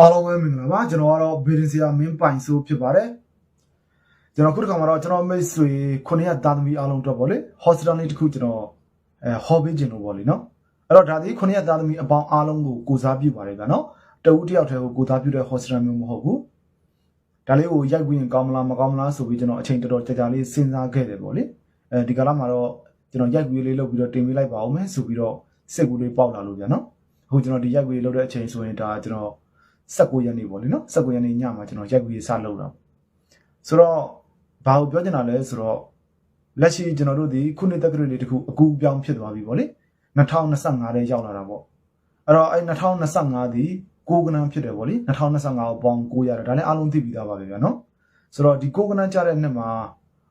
အားလုံးပဲမင်္ဂလာပါကျွန်တော်ကတော့ဘေဒင်စီယာမင်းပိုင်ဆိုဖြစ်ပါတယ်ကျွန်တော်ခုတစ်ခါမှာတော့ကျွန်တော်မိတ်ဆွေခုနှစ်ရက်သားသမီးအားလုံးအတွက်ပေါ့လေ hospital လေးတစ်ခုကျွန်တော်အဲဟောပေးခြင်းလို့ပေါ့လေနော်အဲ့တော့ဒါဒီခုနှစ်ရက်သားသမီးအပေါင်းအားလုံးကိုကိုစားပြုပါတယ်ဗျာနော်တဦးတစ်ယောက်တည်းကိုကိုစားပြုတဲ့ hospital မျိုးမဟုတ်ဘူးဒါလေးကိုရိုက်ပြီးရင်ကောင်းမလားမကောင်းမလားဆိုပြီးကျွန်တော်အချိန်တော်တော်ကြာကြာလေးစဉ်းစားခဲ့တယ်ပေါ့လေအဲဒီကာလမှာတော့ကျွန်တော်ရိုက်ပြီးလေးလုပ်ပြီးတော့တင်ပေးလိုက်ပါအောင်မယ်ဆိုပြီးတော့စိတ်ကူးလေးပေါက်လာလို့ဗျာနော်အခုကျွန်တော်ဒီရိုက်ပြီးလုပ်တဲ့အချိန်ဆိုရင်ဒါကျွန်တော် 19ရက်နေ့ပေါ့လေနော်19ရက်နေ့ညမှာကျွန်တော်ရိုက်ကူရေးစလုပ်တာဆိုတော့ဘာကိုပြောချင်တာလဲဆိုတော့လက်ရှိကျွန်တော်တို့ဒီခုနှစ်တက္ကရာလေးတခုအကူအပြောင်းဖြစ်သွားပြီပေါ့လေ2025ထဲရောက်လာတာပေါ့အဲ့တော့အဲ့2025ဒီကိုကနန်းဖြစ်တယ်ပေါ့လေ2025ကိုပေါင်း9ရတယ်ဒါလည်းအားလုံးသိပြီးသားပါပဲဗျာနော်ဆိုတော့ဒီကိုကနန်းကြတဲ့နှစ်မှာ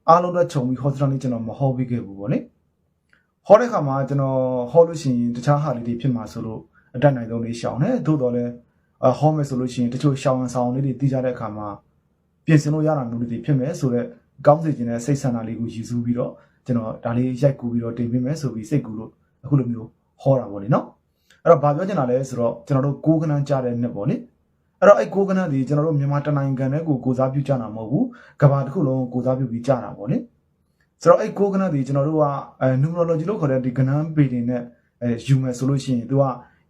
အားလုံးတော့ခြုံပြီး hospital လေးကျွန်တော်မဟောပြီးခဲ့ဘူးပေါ့လေဟောတဲ့ခါမှာကျွန်တော်ဟောလို့ရှိရင်တခြားဟာလေးတွေဖြစ်မှာဆိုလို့အတက်နိုင်ဆုံးလေးရှောင်တယ်သို့တော်လည်းအ ဟောမယ်ဆိုလို့ရှိရင်တချို့ရှောင်းအောင်ဆောင်လေးတွေတီးကြတဲ့အခါမှာပြင်ဆင်လို့ရတာမျိုးတွေဖြစ်မယ်ဆိုတော့ကောင်းစီခြင်းနဲ့စိတ်ဆန္ဒလေးကိုယူဆပြီးတော့ကျွန်တော်ဒါလေးရိုက်ကူပြီးတော့တင်ပေးမယ်ဆိုပြီးစိတ်ကူလို့အခုလိုမျိုးဟောတာပေါ့လေနော်အဲ့တော့ဘာပြောချင်တာလဲဆိုတော့ကျွန်တော်တို့ကိုးကနန်းကြားတဲ့နှစ်ပေါ့လေအဲ့တော့အဲ့ကိုးကနန်းဒီကျွန်တော်တို့မြန်မာတနိုင်ငံနဲ့ကိုကိုစားပြုကြတာမဟုတ်ဘူးကဘာတစ်ခုလုံးကိုစားပြုပြီးကြတာပေါ့လေဆိုတော့အဲ့ကိုးကနန်းဒီကျွန်တော်တို့ကအဲ numerology လို့ခေါ်တဲ့ဒီကနန်းပေတင်နဲ့အဲယူမယ်ဆိုလို့ရှိရင်သူက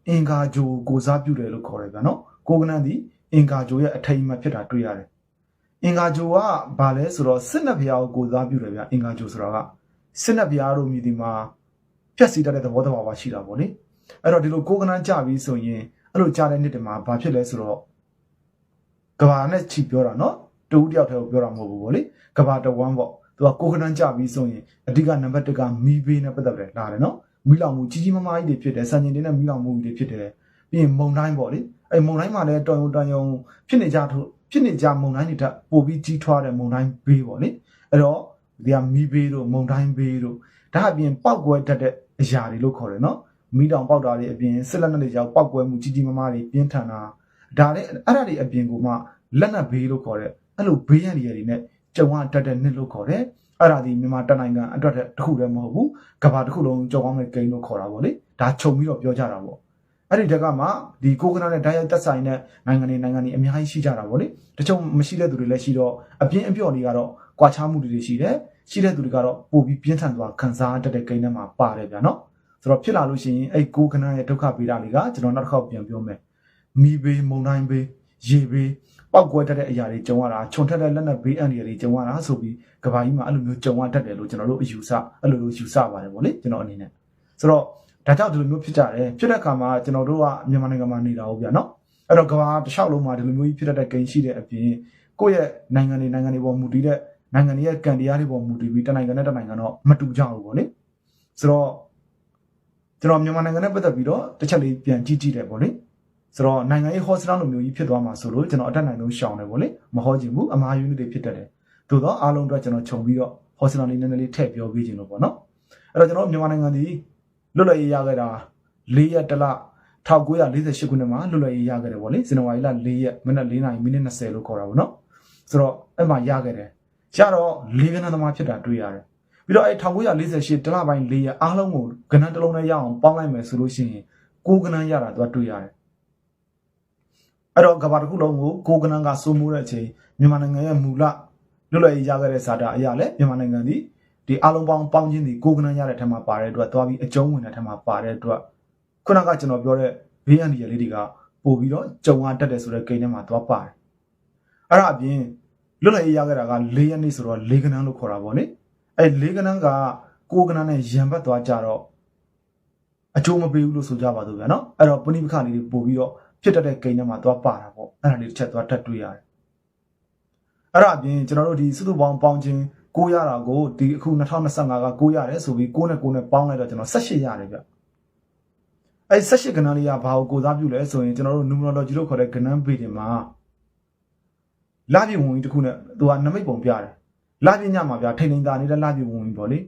အင်္ဂါဂျိုကိုစားပြုတယ်လို့ခေါ်တယ်ဗျာနော်ကိုကနန်းဒီအင်္ဂါဂျိုရဲ့အထိမ်အမှတ်ဖြစ်တာတွေ့ရတယ်။အင်္ဂါဂျိုကဘာလဲဆိုတော့စစ်နက်ဘုရားကိုကိုစားပြုတယ်ဗျအင်္ဂါဂျိုဆိုတာကစစ်နက်ဘုရားတို့မြည်ဒီမှာဖြက်စီတတ်တဲ့သဘောတဘာဝရှိတာပေါ့လေ။အဲ့တော့ဒီလိုကိုကနန်းကြပြီဆိုရင်အဲ့လိုကြားတဲ့နှစ်တည်းမှာဘာဖြစ်လဲဆိုတော့ကဘာနဲ့ချီပြောတာနော်တူတယောက်တည်းကိုပြောတာမဟုတ်ဘူးပေါ့လေ။ကဘာတဝမ်းပေါ့သူကကိုကနန်းကြပြီဆိုရင်အဓိကနံပါတ်1ကမီးဘေးနဲ့ပတ်သက်တယ်လာတယ်နော်။ မီးလောင်မှုကြီးကြီးမားမားကြီးတွေဖြစ်တယ်စံချိန်တင်တဲ့မီးလောင်မှုတွေဖြစ်တယ်ပြီးရင်မုံတိုင်းပေါ့လေ။အဲ့မုံတိုင်းမှာလည်းတော်ရုံတန်ရုံဖြစ်နေကြထို့ဖြစ်နေကြမုံတိုင်းတွေတက်ပို့ပြီးကြီးထွားတဲ့မုံတိုင်းဘေးပေါ့လေအဲ့တော့ဒီကမီးဘေးတို့မုံတိုင်းဘေးတို့ဒါအပြင်ပောက်ကွဲတတ်တဲ့အရာတွေလို့ခေါ်တယ်နော်မီးတောင်ပေါက်တာတွေအပြင်စစ်လက်နက်တွေကြောင့်ပောက်ကွဲမှုကြီးကြီးမားမားတွေပြင်းထန်တာဒါလည်းအဲ့ဒါတွေအပြင်ကမှလက်နက်ဘေးလို့ခေါ်တဲ့အဲ့လိုဘေးရန်တွေတွေနဲ့ကြုံရတတ်တဲ့နှစ်လို့ခေါ်တယ် အဲ့ဒါဒီမြန်မာတနိုင်ငံအတွက်တခုတည်းမဟုတ်ဘူးကဘာတစ်ခုလုံးကြောက်အောင်မဲ့ဂိမ်းလို့ခေါ်တာပေါ့လေဒါခြုံပြီးတော့ပြောကြတာပေါ့အဲ့ဒီတက်ကမှဒီကိုကနာနဲ့ဓာတ်ရိုက်သက်ဆိုင်တဲ့နိုင်ငံတွေနိုင်ငံတွေအများကြီးရှိကြတာဗောလေတချို့မရှိတဲ့သူတွေလည်းရှိတော့အပြင်းအပြော့တွေကတော့ကွာခြားမှုတွေရှိတယ်ရှိတဲ့သူတွေကတော့ပို့ပြီးပြင်းထန်စွာခံစားတတ်တဲ့ကိန်းထဲမှာပါတယ်ဗျာနော်ဆိုတော့ဖြစ်လာလို့ရှိရင်အဲ့ကိုကနာရဲ့ဒုက္ခပေးတာတွေကကျွန်တော်နောက်တစ်ခေါက်ပြန်ပြောမယ်မိဘေးမုန်တိုင်းဘေးရေဘေးပောက်ကွဲတတ်တဲ့အရာတွေကြုံရတာခြုံထက်တဲ့လက်နက်ဘေးအန္တရာယ်တွေကြုံရတာဆိုပြီး ကဘာကြီးမှာအဲ့လိုမျိုးကြုံရတတ်တယ်လို့ကျွန်တော်တို့အယူဆအဲ့လိုလိုယူဆပါတယ်ဗောလေကျွန်တော်အနေနဲ့ဆိုတော့ဒါကြောင့်ဒီလိုမျိုးဖြစ်ကြတယ်ဖြစ်တဲ့အခါမှာကျွန်တော်တို့ကမြန်မာနိုင်ငံမှာနေတာဟုတ်ဗျာနော်အဲ့တော့ကဘာတစ်လျှောက်လုံးမှာဒီလိုမျိုးကြီးဖြစ်တတ်တဲ့ဂိမ်းရှိတဲ့အပြင်ကိုယ့်ရဲ့နိုင်ငံတွေနိုင်ငံတွေပေါ်မူတည်တဲ့နိုင်ငံတွေရဲ့ကံတရားတွေပေါ်မူတည်ပြီးတနိုင်ငံနဲ့တနိုင်ငံတော့မတူကြဘူးဗောလေဆိုတော့ကျွန်တော်မြန်မာနိုင်ငံနဲ့ပတ်သက်ပြီးတော့တစ်ချက်လေးပြန်ကြည့်ကြည့်တယ်ဗောလေဆိုတော့နိုင်ငံရေးဟောစတောင်းလိုမျိုးကြီးဖြစ်သွားမှာဆိုလို့ကျွန်တော်အတက်နိုင်ဆုံးရှောင်တယ်ဗောလေမဟောချင်ဘူးအမှားယူနစ်တွေဖြစ်တတ်တယ် သို့တော့အားလုံးအတွက်ကျွန်တော်ခြုံပြီးတော့ဟောစတောင်းလေးနည်းနည်းလေးထည့်ပြောပေးခြင်းလို့ဗောနော်အဲ့တော့ကျွန်တော်မြန်မာနိုင်ငံဒီလွတ်လပ်ရေးရခဲ့တာ၄ရက်တလ1948ခုနှစ်မှာလွတ်လပ်ရေးရခဲ့တယ်ဗောလေဇန်နဝါရီလ4ရက်မိနစ်4နာရီမိနစ်20လို့ခေါ်တာဗောနော်ဆိုတော့အဲ့မှာရခဲ့တယ်ရတော့လေးကနန်းသမားဖြစ်တာတွေ့ရတယ်ပြီးတော့အဲ့1948တလပိုင်း4ရက်အားလုံးကိုကနန်းတစ်လုံးနဲ့ရအောင်ပေါင်းလိုက်မယ်ဆိုလို့ရှိရင်ကိုကနန်းရတာသူကတွေ့ရတယ်အဲ့တော့ကဘာတစ်ခုလုံးကိုကိုကနန်းကစိုးမိုးတဲ့အချိန်မြန်မာနိုင်ငံရဲ့မူလ လွတ်လပ်ရေးရခဲ့တဲ့ဇာတာအရာလဲမြန်မာနိုင်ငံဒီဒီအလုံးပေါင်းပေါင်းချင်းဒီကိုကနန်းရတဲ့ထက်မှာပါတဲ့အတွက်သွားပြီးအကျုံးဝင်တဲ့ထက်မှာပါတဲ့အတွက်ခုနကကျွန်တော်ပြောတဲ့ဘေးအန္တရာယ်လေးတွေကပို့ပြီးတော့ကြုံရတတ်တယ်ဆိုတဲ့ကိန်းထဲမှာသွားပါတယ်အဲ့ဒါအပြင်လွတ်လပ်ရေးရခဲ့တာက၄ရက်နေ့ဆိုတော့၄ကနန်းလို့ခေါ်တာပေါ့လေအဲ့၄ကနန်းကကိုကနန်းနဲ့ရံဘတ်သွားကြတော့အကျိုးမပေးဘူးလို့ဆိုကြပါတော့ဗျာနော်အဲ့တော့ပဏိပခလေးတွေပို့ပြီးတော့ဖြစ်တတ်တဲ့ကိန်းထဲမှာသွားပါတာပေါ့အဲ့ဒါလေးတစ်ချက်သွားတက်တွေ့ရတယ် အဲ့ဒါအပြင်ကျွန်တော်တို့ဒီစုစုပေါင်းပေါင်းချင်းကိုရတာကိုဒီအခု2025ကကိုရတယ်ဆိုပြီးကိုနဲ့ကိုနဲ့ပေါင်းလိုက်တော့ကျွန်တော်18ရတယ်ဗျအဲ့18ကဏ္ဍလေးကဘာကိုကိုစားပြုလဲဆိုရင်ကျွန်တော်တို့ numerology လို့ခေါ်တဲ့ကဏ္ဍပေတင်မှာလာပြဝင်ကြီးတစ်ခုနဲ့သူကနမိတ်ပုံပြတယ်လာပြညမှာဗျာထိန်ထိန်သာနေတဲ့လာပြဝင်ကြီးပေါ့လေ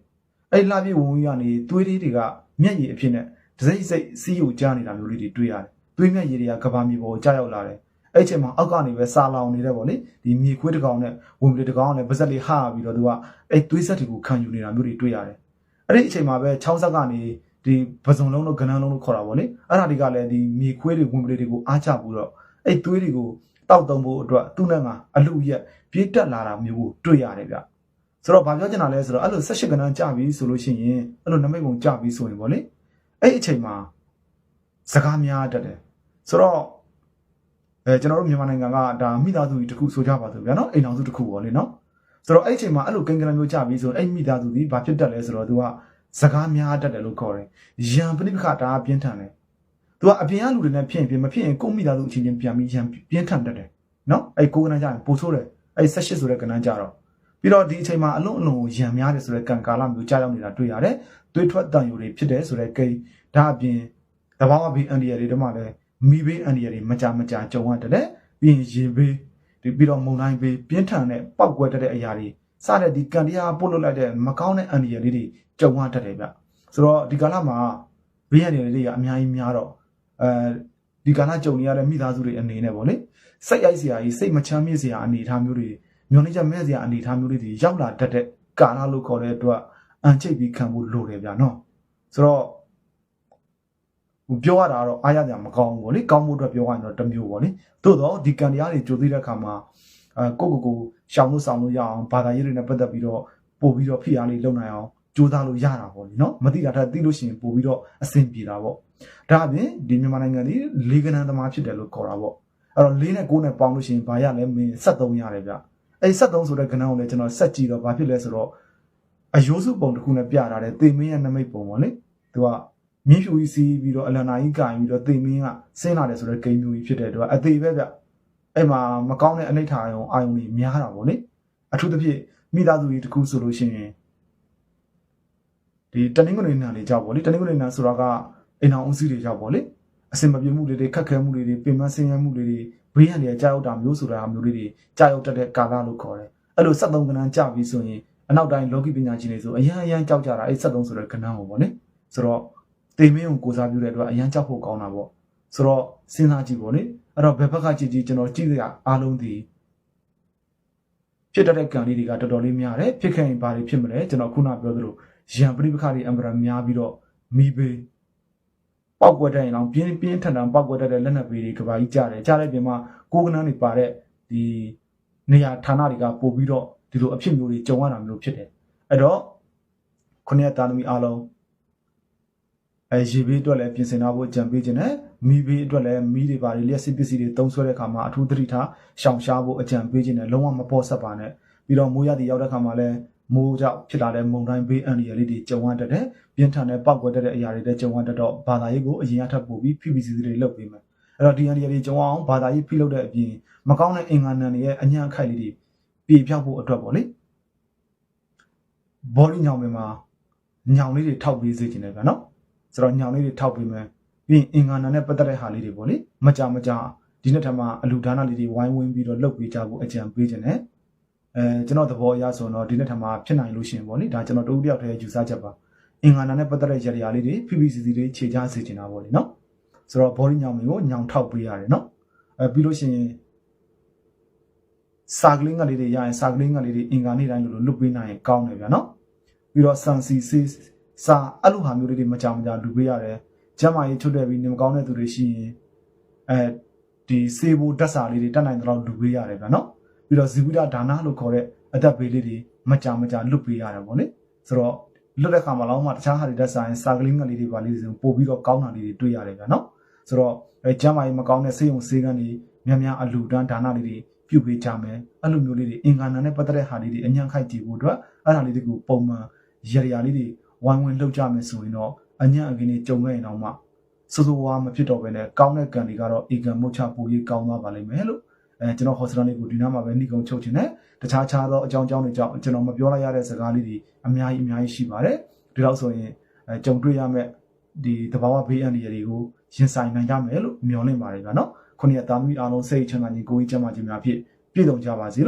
အဲ့လာပြဝင်ကြီးကနေသွေးလေးတွေကမျက်ရည်အဖြစ်နဲ့ဒစိမ့်စိတ်စီးကိုကြားနေတာမျိုးလေးတွေတွေ့ရတယ်သွေးမျက်ရည်တွေကကဘာမြေပေါ်ကိုကြားရောက်လာတယ် အဲ့ချိန်မှာအောက်ကနေပဲစာလောင်နေတယ်ပေါ့လေဒီမြေခွေးတစ်ကောင်နဲ့ဝင်ပလီတစ်ကောင်နဲ့ပါဇက်လေးဟာပြီးတော့သူကအဲ့သွေးဆက်တွေကိုခံယူနေတာမျိုးတွေတွေ့ရတယ်အဲ့ဒီအချိန်မှာပဲ6ဆက်ကနေဒီပစုံလုံးလို့ကနန်းလုံးလို့ခေါ်တာပေါ့လေအဲ့ဒါတွေကလည်းဒီမြေခွေးတွေဝင်ပလီတွေကိုအားချပြီးတော့အဲ့သွေးတွေကိုတောက်တုံဖို့အတွက်သူ့နဲ့ငါအလူရက်ပြေးတက်လာတာမျိုးကိုတွေ့ရတယ်ဗျဆိုတော့ဘာပြောချင်တာလဲဆိုတော့အဲ့လို၁၈ကဏ္ဍကြာပြီဆိုလို့ရှိရင်အဲ့လိုနမိတ်ပုံကြာပြီဆိုရင်ဗောလေအဲ့အချိန်မှာစကားများတတ်တယ်ဆိုတော့ အဲကျွန်တော်တို့မြန်မာနိုင်ငံကဒါမိသားစုကြီးတစ်ခုဆိုကြပါစို့ဗျာနော်အိမ်အောင်စုတစ်ခုဗောလေနော်ဆိုတော့အဲ့အချိန်မှာအဲ့လိုကိန်းကနမျိုးကြာပြီဆိုရင်အဲ့မိသားစုကြီးဘာဖြစ်တတ်လဲဆိုတော့သူကစကားများတတ်တယ်လို့ခေါ်တယ်ရံပဋိပက္ခဒါပြင်းထန်တယ်သူကအပြင်ကလူတွေနဲ့ဖြစ်ရင်ဖြစ်မဖြစ်ရင်ကိုယ့်မိသားစုအချင်းချင်းပြန်ပြီးရံပြင်းထန်တတ်တယ်နော်အဲ့ကိုကနန်းကြရင်ပို့ဆိုးတယ်အဲ့၁၈ဆိုတဲ့ကနန်းကြတော့ပြီးတော့ဒီအချိန်မှာအလုံးအလုံးကိုရံများတယ်ဆိုတဲ့ကံကာလမျိုးကြာရောက်နေတာတွေ့ရတယ်သွေးထွက်တန်ယူတွေဖြစ်တယ်ဆိုတဲ့ကိန်းဒါအပြင်တဘာဝဘေးအန်ဒီယာတွေတမှလည်း မိဘေးအန်ဒီယာတွေမကြမကြကြုံရတယ်ပြီးရင်ရေဘေးဒီပြီးတော့မုန်တိုင်းဘေးပြင်းထန်တဲ့ပောက်ကွဲတတ်တဲ့အရာတွေစတဲ့ဒီကံတရားပို့လို့လိုက်တဲ့မကောင်းတဲ့အန်ဒီယာလေးတွေကြုံရတတ်တယ်ဗျဆိုတော့ဒီကာလမှာဘေးအန်ဒီယာတွေကအများကြီးများတော့အဲဒီကာလကြုံနေရတဲ့မိသားစုတွေအနေနဲ့ပေါ့လေစိတ်ရိုက်စရာကြီးစိတ်မချမ်းမြေ့စရာအနေအထားမျိုးတွေမျောနေချက်မဲ့စရာအနေအထားမျိုးတွေတွေရောက်လာတတ်တဲ့ကာလလို့ခေါ်တဲ့အတွက်အန်ချိတ်ပြီးခံဖို့လိုတယ်ဗျာနော်ဆိုတော့ဟို ပြောရတာကတော့အားရကြမကောင်းဘူးဗောလေကောင်းမှုအတွက်ပြောရရင်တော့တစ်မျိုးဗောလေသို့တော့ဒီကံတရားတွေကြိုသိတဲ့အခါမှာအဲကိုကိုကိုရှောင်လို့ဆောင်လို့ရအောင်ဘာသာရေးတွေနဲ့ပတ်သက်ပြီးတော့ပို့ပြီးတော့ဖိအားလေးလုပ်နိုင်အောင်ကြိုးစားလို့ရတာပေါ့လေနော်မသိတာထက်သိလို့ရှိရင်ပို့ပြီးတော့အဆင်ပြေတာပေါ့ဒါအပြင်ဒီမြန်မာနိုင်ငံလေးလေးကနန်းသမားဖြစ်တယ်လို့ခေါ်တာပေါ့အဲ့တော့လေးနဲ့ကိုးနဲ့ပေါင်းလို့ရှိရင်ဘာရလဲမင်း73ရတယ်ဗျအဲ့73ဆိုတဲ့ကနန်းကိုလည်းကျွန်တော်ဆက်ကြည့်တော့ဘာဖြစ်လဲဆိုတော့အယိုးစုပုံတစ်ခုနဲ့ပြထားတယ်တေမင်းရဲ့နမိတ်ပုံပေါ့လေသူက မြင်းဖြူကြီးစီးပြီးတော့အလန်နာကြီးကင်ပြီးတော့တေမင်းကဆင်းလာတယ်ဆိုတဲ့ဂိမ်းမျိုးကြီးဖြစ်တဲ့အတွက်အသေးပဲဗျအဲ့မှာမကောင်းတဲ့အနိဋ္ဌာယုံအာယုံကြီးများတာပေါ့လေအထူးသဖြင့်မိသားစုကြီးတစ်ခုဆိုလို့ရှိရင်ဒီတနင်္ဂနွေနေ့လေးကြောက်ပေါ့လေတနင်္ဂနွေနေ့ဆိုတော့ကအိမ်အောင်ဦးစီးတွေကြောက်ပေါ့လေအစင်မပြေမှုတွေတွေခက်ခဲမှုတွေတွေပင်မဆင်းရဲမှုတွေတွေဘေးရန်တွေကြောက်တာမျိုးဆိုတာမျိုးလေးတွေကြောက်တတ်တဲ့ကာလလို့ခေါ်တယ်အဲ့လို73ကဏ္ဍကြာပြီဆိုရင်အနောက်တိုင်းလောကီပညာရှင်တွေဆိုအရန်အရန်ကြောက်ကြတာအဲ့73ဆိုတဲ့ကဏ္ဍကိုပေါ့လေဆိုတော့ တေမင်းကိုကိုစားပြုတဲ့အတွက်အရန်ကြောက်ဖို့ကောင်းတာပေါ့ဆိုတော့စဉ်းစားကြည့်ပေါ့လေအဲ့တော့ဘယ်ဘက်ကကြည့်ကြည့်ကျွန်တော်ကြည့်ရအားလုံးဒီဖြစ်တတ်တဲ့ကံလေးတွေကတော်တော်လေးများတယ်ဖြစ်ခဲ့ရင်ဘာတွေဖြစ်မလဲကျွန်တော်ခုနပြောသလိုရံပရိပခါတွေအံပရာများပြီးတော့မိဘေးပောက်ကွက်တဲ့ရင်တော့ပြင်းပြင်းထန်ထန်ပောက်ကွက်တဲ့လက်နက်ဘေးတွေကဘာကြီးကြားတယ်ကြားတဲ့ပြင်မှာကိုကနန်းတွေပါတဲ့ဒီနေရာဌာနတွေကပို့ပြီးတော့ဒီလိုအဖြစ်မျိုးတွေကြုံရတာမျိုးဖြစ်တယ်အဲ့တော့ခုနှစ်တာသမီအားလုံး အဲရေဘေးအတွက်လည်းပြင်ဆင်ထားဖို့ကြံပေးခြင်းနဲ့မိဘေးအတွက်လည်းမိတွေပါတွေလျှက်စစ်ပစ္စည်းတွေတုံးဆွဲတဲ့အခါမှာအထူးသတိထားရှောင်ရှားဖို့အကြံပေးခြင်းနဲ့လုံးဝမပေါ်ဆက်ပါနဲ့ပြီးတော့မိုးရသည်ရောက်တဲ့အခါမှာလည်းမိုးကြောင့်ဖြစ်လာတဲ့မုန်တိုင်းဘေးအန္တရာယ်လေးတွေကြုံရတတ်တယ်ပြင်းထန်တဲ့ပောက်ကွက်တဲ့အရာတွေလည်းကြုံရတတ်တော့ဘာသာရေးကိုအရင်အထပ်ပို့ပြီး PPC တွေလုပ်ပေးမယ်အဲ့တော့ဒီအန္တရာယ်တွေကြုံအောင်ဘာသာရေးဖိလုပ်တဲ့အပြင်မကောင်းတဲ့အင်္ဂါနံတွေရဲ့အညံ့အခိုက်လေးတွေပြေပြောက်ဖို့အတွက်ပေါ့လေဘောလီညောင်ပင်မှာညောင်လေးတွေထောက်ပေးစေချင်တယ်ဗျာနော် ဆိုတော့ညောင်လေးတွေထောက်ပေးမယ်ပြီးရင်အင်္ဂါနံနဲ့ပတ်သက်တဲ့ဟာလေးတွေပေါ့လေမကြမကြဒီနေ့ထက်မှအလူဒါနလေးတွေဝိုင်းဝန်းပြီးတော့လုပ်ပေးကြဖို့အကြံပေးခြင်းနဲ့အဲကျွန်တော်သဘောအရဆိုတော့ဒီနေ့ထက်မှဖြစ်နိုင်လို့ရှိရင်ပေါ့လေဒါကျွန်တော်တူတယောက်တည်းယူဆချက်ပါအင်္ဂါနံနဲ့ပတ်သက်တဲ့ရရလေးတွေ PPCC တွေခြေချစေချင်တာပေါ့လေနော်ဆိုတော့ဘောလီညောင်ပင်ကိုညောင်ထောက်ပေးရတယ်နော်အဲပြီးလို့ရှိရင်စာကလေးငါလေးတွေရရင်စာကလေးငါလေးတွေအင်္ဂါနေ့တိုင်းလို့လွတ်ပေးနိုင်ရင်ကောင်းတယ်ဗျာနော်ပြီးတော့ဆန် စီစီစာအဲ့လိုဟာမျိုးလေးတွေမကြမကြလူပေးရတယ်ကျမ်းမာရေးချွတ်တဲ့ပြီးနေမကောင်းတဲ့သူတွေရှိရင်အဲဒီစေဘူတက်စာလေးတွေတက်နိုင်တော့လူပေးရတယ်ဗျာနော်ပြီးတော့ဇီဝိဒဒါနလို့ခေါ်တဲ့အသက်ဘေးလေးတွေမကြမကြလွတ်ပေးရတယ်ပေါ့လေဆိုတော့လွတ်တဲ့ခါမှာလောင်းမှတခြားဟာတွေတက်ဆိုင်စာကလေးငါလေးတွေပါလေးတွေပို့ပြီးတော့ကောင်းတာလေးတွေတွေ့ရတယ်ဗျာနော်ဆိုတော့အဲကျမ်းမာရေးမကောင်းတဲ့ဆေးရုံဆေးကန်းတွေများများအလူတန်းဒါနလေးတွေပြုပေးကြမယ်အဲ့လိုမျိုးလေးတွေအင်္ဂါနာနဲ့ပတ်သက်တဲ့ဟာလေးတွေအညံ့ခိုက်ကြည့်ဖို့အတွက်အဲ့ဒါလေးတွေကိုပုံမှန်ရရလေးတွေ ဝိုင်းဝန်းလုပ်ကြမယ်ဆိုရင်တော့အညံ့အကင်းတွေကြုံခဲ့ရင်တော့မှစိုးစိုးဝါးမဖြစ်တော့ဘဲနဲ့ကောင်းတဲ့ကံတွေကတော့ဧကံမုတ်ချပူရေးကောင်းသွားပါလိမ့်မယ်လို့အဲကျွန်တော်ဟောစတန်လေးကိုဒီနားမှာပဲနှိကုံချုပ်ခြင်းနဲ့တခြားခြားသောအကြောင်းကြောင်းတွေကြောင့်ကျွန်တော်မပြောလိုက်ရတဲ့စကားလေးတွေအများကြီးအများကြီးရှိပါတယ်ဒီတော့ဆိုရင်အဲကြုံတွေ့ရမယ့်ဒီတဘာဝဘေးအန္တရာယ်တွေကိုရင်ဆိုင်နိုင်ကြမယ်လို့မျှော်လင့်ပါတယ်ဗျာနော်ခုနှစ်သားသမီးအားလုံးစိတ်ချမ်းသာခြင်းကိုယ်ကြီးချမ်းသာခြင်းများဖြင့်ပြည့်စုံကြပါစေ